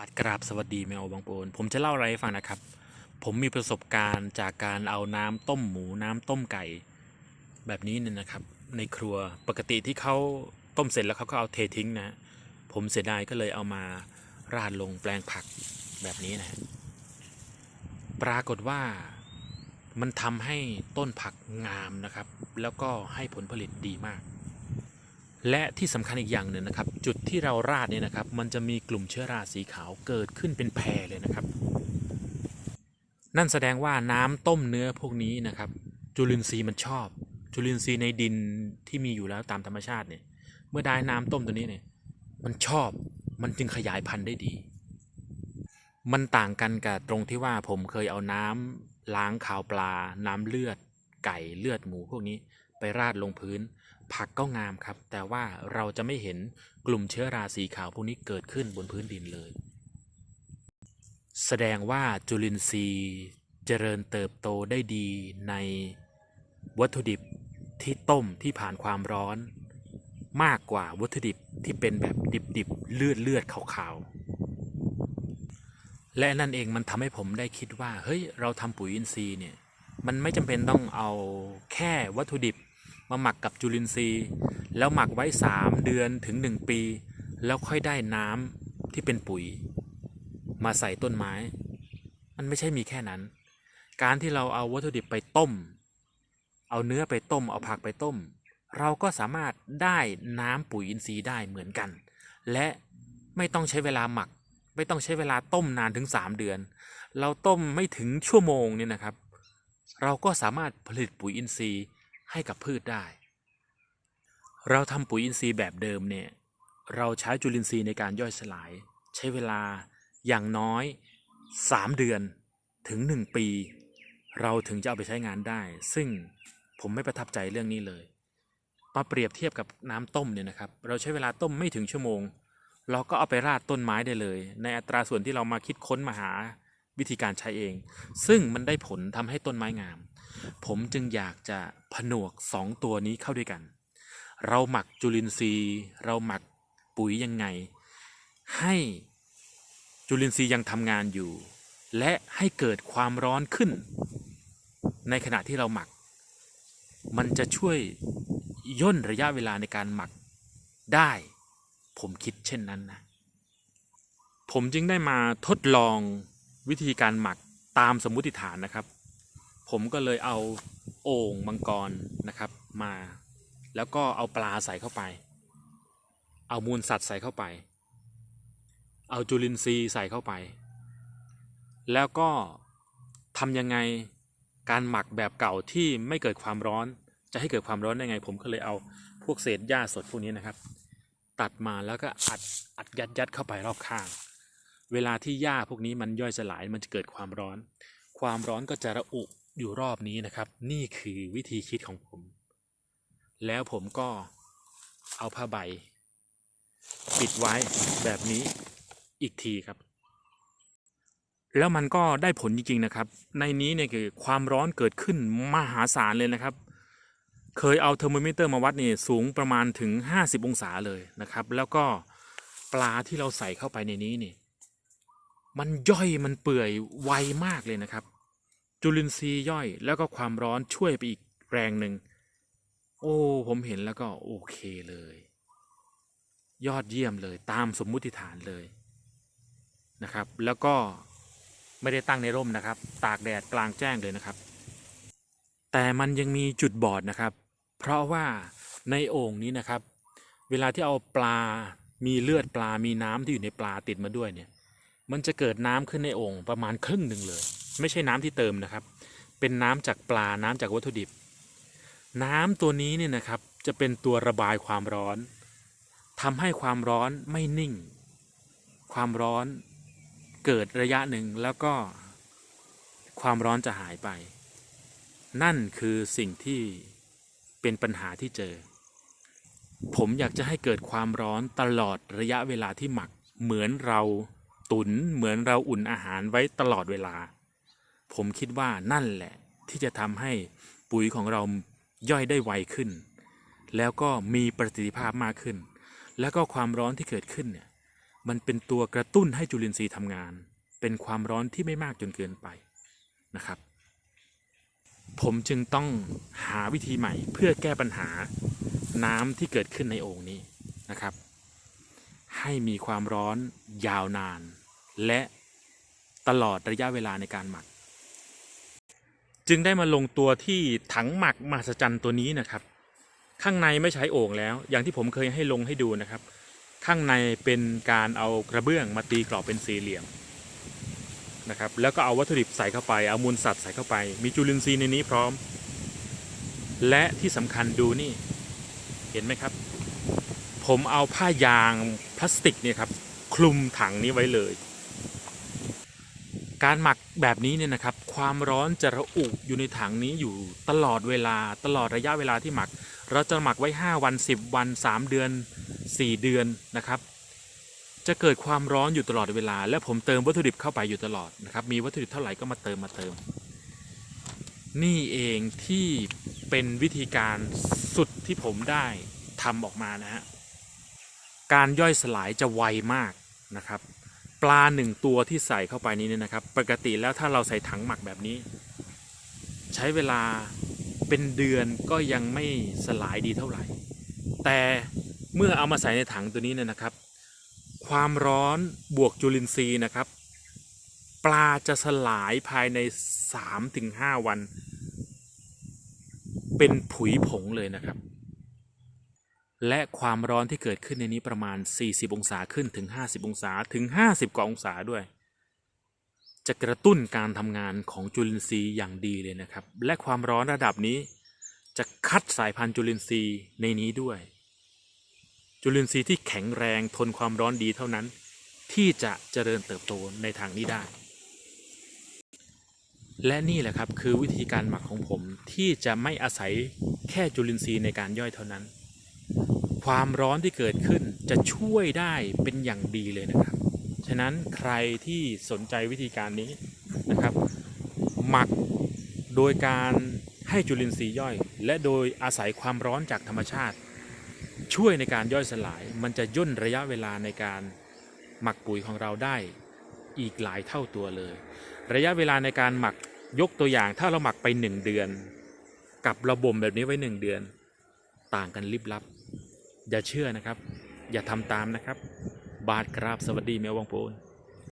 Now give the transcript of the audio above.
อาจกราบสวัสดีแมวบางโปนผมจะเล่าอะไรให้ฟังนะครับ ผมมีประสบการณ์จากการเอาน้ำต้มหมูน้ำต้มไก่ แบบนี้เนี่ยนะครับ ในครัวปกติที่เขาต้มเสร็จแล้วเขาก็เอาเททิ้งนะผมเสียดายก็เลยเอามาราดลงแปลงผักแบบนี้นะปรากฏว่ามันทำให้ต้นผักงามนะครับ แล้วก็ให้ผลผลิตดีมาก และที่สำคัญอีกอย่างหนึ่งนะครับ จุดที่เราราดเนี่ยนะครับ มันจะมีกลุ่มเชื้อราสีขาวเกิดขึ้นเป็นแพรเลยนะครับ นั่นแสดงว่าน้ำต้มเนื้อพวกนี้นะครับ จุลินทรีย์มันชอบ จุลินทรีย์ในดินที่มีอยู่แล้วตามธรรมชาติเนี่ย เมื่อได้น้ำต้มตัวนี้เนี่ย มันชอบมันจึงขยายพันธุ์ได้ดี มันต่างกันกับตรงที่ว่าผมเคยเอาน้ำล้างขาวปลา น้ำเลือด ไก่เลือดหมูพวกนี้ไปราดลงพื้น ผักก็งามครับ แต่ว่าเราจะไม่เห็นกลุ่มเชื้อราสีขาวพวกนี้เกิดขึ้นบนพื้นดินเลย แสดงว่าจุลินทรีย์เจริญเติบโตได้ดีในวัตถุดิบที่ต้มที่ผ่านความร้อน มากกว่าวัตถุดิบที่เป็นแบบดิบๆเลือดเลือดขาวๆ และนั่นเองมันทำให้ผมได้คิดว่า เฮ้ย เราทำปุ๋ยอินทรีย์เนี่ย มันไม่จำเป็นต้องเอาแค่วัตถุดิบ มาหมักกับจุลินทรีย์ แล้วหมักไว้ 3 เดือนถึง 1 ปี แล้วค่อยได้น้ำที่เป็นปุ๋ย มาใส่ต้นไม้ มันไม่ใช่มีแค่นั้น การที่เราเอาวัตถุดิบไปต้ม เอาเนื้อไปต้ม เอาผักไปต้ม เราก็สามารถได้น้ำปุ๋ยอินทรีย์ได้เหมือนกัน และไม่ต้องใช้เวลาหมัก ไม่ต้องใช้เวลาต้มนานถึง 3 เดือน เราต้มไม่ถึงชั่วโมงเนี่ยนะครับ เราก็สามารถผลิตปุ๋ยอินทรีย์ ให้กับพืชได้ เราทำปุ๋ยอินทรีย์แบบเดิมเนี่ยเราใช้จุลินทรีย์ในการย่อยสลาย ใช้เวลาอย่างน้อย 3 เดือนถึง 1 ปี เราถึงจะเอาไปใช้งานได้ ซึ่งผมไม่ประทับใจเรื่องนี้เลยมาเปรียบเทียบกับน้ำต้มเนี่ยนะครับเราใช้เวลาต้มไม่ถึงชั่วโมง เราก็เอาไปราดต้นไม้ได้เลย ในอัตราส่วนที่เรามาคิดค้นมาหาวิธีการใช้เอง ซึ่งมันได้ผลทำให้ต้นไม้งาม ผมจึงอยากจะผนวกสองตัวนี้เข้าด้วยกัน เราหมักจุลินทรีย์ เราหมักปุ๋ยยังไง ให้จุลินทรีย์ยังทำงานอยู่ และให้เกิดความร้อนขึ้น ในขณะที่เราหมัก มันจะช่วยย่นระยะเวลาในการหมักได้ ผมคิดเช่นนั้นนะผมจึงได้มาทดลองวิธีการหมักตามสมมุติฐานนะครับ ผมก็เลยเอาโอ่งมังกรนะครับมา แล้วก็เอาปลาใส่เข้าไป เอามูลสัตว์ใส่เข้าไป เอาจุลินทรีย์ใส่เข้าไป แล้วก็ทำยังไงการหมักแบบเก่าที่ไม่เกิดความร้อน จะให้เกิดความร้อนได้ไง ผมก็เลยเอาพวกเศษหญ้าสดพวกนี้นะครับ ตัดมาแล้วก็อัดอัดยัดยัดเข้าไปรอบข้าง เวลาที่หญ้าพวกนี้มันย่อยสลายมันจะเกิดความร้อน ความร้อนก็จะระอุ อยู่รอบนี้นะครับ นี่คือวิธีคิดของผม แล้วผมก็เอาผ้าใบ ปิดไว้แบบนี้อีกทีครับ แล้วมันก็ได้ผลจริงๆนะครับ ในนี้เนี่ยคือความร้อนเกิดขึ้นมหาศาลเลยนะครับ เคยเอาเทอร์โมมิเตอร์มาวัดเนี่ยสูงประมาณถึง 50 องศาเลยนะครับ แล้วก็ปลาที่เราใส่เข้าไปในนี้เนี่ยมันย่อยมันเปื่อยไวมากเลยนะครับ จุลินทรีย์ย่อยแล้วก็ความร้อนช่วยไปอีกแรงหนึ่ง โอ้ ผมเห็นแล้วก็โอเคเลย ยอดเยี่ยมเลยตามสมมุติฐานเลยนะครับ แล้วก็ไม่ได้ตั้งในร่มนะครับ ตากแดดกลางแจ้งเลยนะครับ แต่มันยังมีจุดบอดนะครับ เพราะว่าในโอ่งนี้นะครับ เวลาที่เอาปลามีเลือดปลามีน้ำที่อยู่ในปลาติดมาด้วยเนี่ย มันจะเกิดน้ำขึ้นในโอ่งประมาณครึ่งหนึ่งเลย ไม่ใช่น้ำที่เติมนะครับ เป็นน้ำจากปลาน้ำจากวัตถุดิบ น้ำตัวนี้เนี่ยนะครับจะเป็นตัวระบายความร้อนทำให้ความร้อนไม่นิ่ง ความร้อนเกิดระยะหนึ่งแล้วก็ความร้อนจะหายไป นั่นคือสิ่งที่เป็นปัญหาที่เจอ ผมอยากจะให้เกิดความร้อนตลอดระยะเวลาที่หมักเหมือนเรา ตุนเหมือนเราอุ่นอาหารไว้ตลอดเวลา ผมคิดว่านั่นแหละ ที่จะทำให้ปุ๋ยของเราย่อยได้ไวขึ้น แล้วก็มีประสิทธิภาพมากขึ้น แล้วก็ความร้อนที่เกิดขึ้นเนี่ยมันเป็นตัวกระตุ้นให้จุลินทรีย์ทำงาน เป็นความร้อนที่ไม่มากจนเกินไปนะครับ ผมจึงต้องหาวิธีใหม่เพื่อแก้ปัญหาน้ำที่เกิดขึ้นในโอ่งนี้นะครับ ให้มีความร้อนยาวนาน และตลอดระยะเวลาในการหมัก จึงได้มาลงตัวที่ถังหมักมหัศจรรย์ตัวนี้นะครับ ข้างในไม่ใช้โอ่งแล้ว อย่างที่ผมเคยให้ลงให้ดูนะครับ ข้างในเป็นการเอากระเบื้องมาตีกรอบเป็นสี่เหลี่ยมนะครับแล้วก็เอาวัตถุดิบใส่เข้าไปเอามูลสัตว์ใส่เข้าไป มีจุลินทรีย์ในนี้พร้อม และที่สำคัญดูนี่เห็นไหมครับ ผมเอาผ้ายางพลาสติกเนี่ยครับคลุมถังนี้ไว้เลย การหมักแบบนี้เนี่ยนะครับ ความร้อนจะระอุอยู่ในถังนี้อยู่ตลอดเวลาตลอดระยะเวลาที่หมัก เราจะหมักไว้ 5 วัน 10 วัน 3 เดือน 4 เดือนนะครับ จะเกิดความร้อนอยู่ตลอดเวลา และผมเติมวัตถุดิบเข้าไปอยู่ตลอดนะครับ มีวัตถุดิบเท่าไหร่ก็มาเติมมาเติม นี่เองที่เป็นวิธีการสุดที่ผมได้ทำออกมานะฮะ การย่อยสลายจะไวมากนะครับ ปลาหนึ่งตัวที่ใส่เข้าไปนี้เนี่ยนะครับ ปกติแล้วถ้าเราใส่ถังหมักแบบนี้ ใช้เวลาเป็นเดือนก็ยังไม่สลายดีเท่าไหร่ แต่เมื่อเอามาใส่ในถังตัวนี้เนี่ยนะครับ ความร้อนบวกจุลินทรีย์นะครับ ปลาจะสลายภายใน 3-5 วัน เป็นผุยผงเลยนะครับ และความร้อนที่เกิดขึ้นในนี้ประมาณ 40 องศาขึ้นถึง 50 องศาถึง 50 กว่าองศาด้วย จะกระตุ้นการทำงานของจุลินทรีย์อย่างดีเลยนะครับ และความร้อนระดับนี้ จะคัดสายพันธุ์จุลินทรีย์ในนี้ด้วย จุลินทรีย์ที่แข็งแรงทนความร้อนดีเท่านั้น ที่จะเจริญเติบโตในทางนี้ได้ และนี่แหละครับคือวิธีการหมักของผมที่จะไม่อาศัยแค่จุลินทรีย์ในการย่อยเท่านั้น ความร้อนที่เกิดขึ้นจะช่วยได้เป็นอย่างดีเลยนะครับ ฉะนั้นใครที่สนใจวิธีการนี้นะครับ หมักโดยการให้จุลินทรีย์ย่อย และโดยอาศัยความร้อนจากธรรมชาติ ช่วยในการย่อยสลาย มันจะย่นระยะเวลาในการหมักปุ๋ยของเราได้อีกหลายเท่าตัวเลย ระยะเวลาในการหมักยกตัวอย่างถ้าเราหมักไป 1 เดือน กับระบบแบบนี้ไว้ 1 เดือน ต่างกันลิบลับ อย่าเชื่อนะครับ อย่าทำตามนะครับ บาทคราบสวัสดีแมววังโปน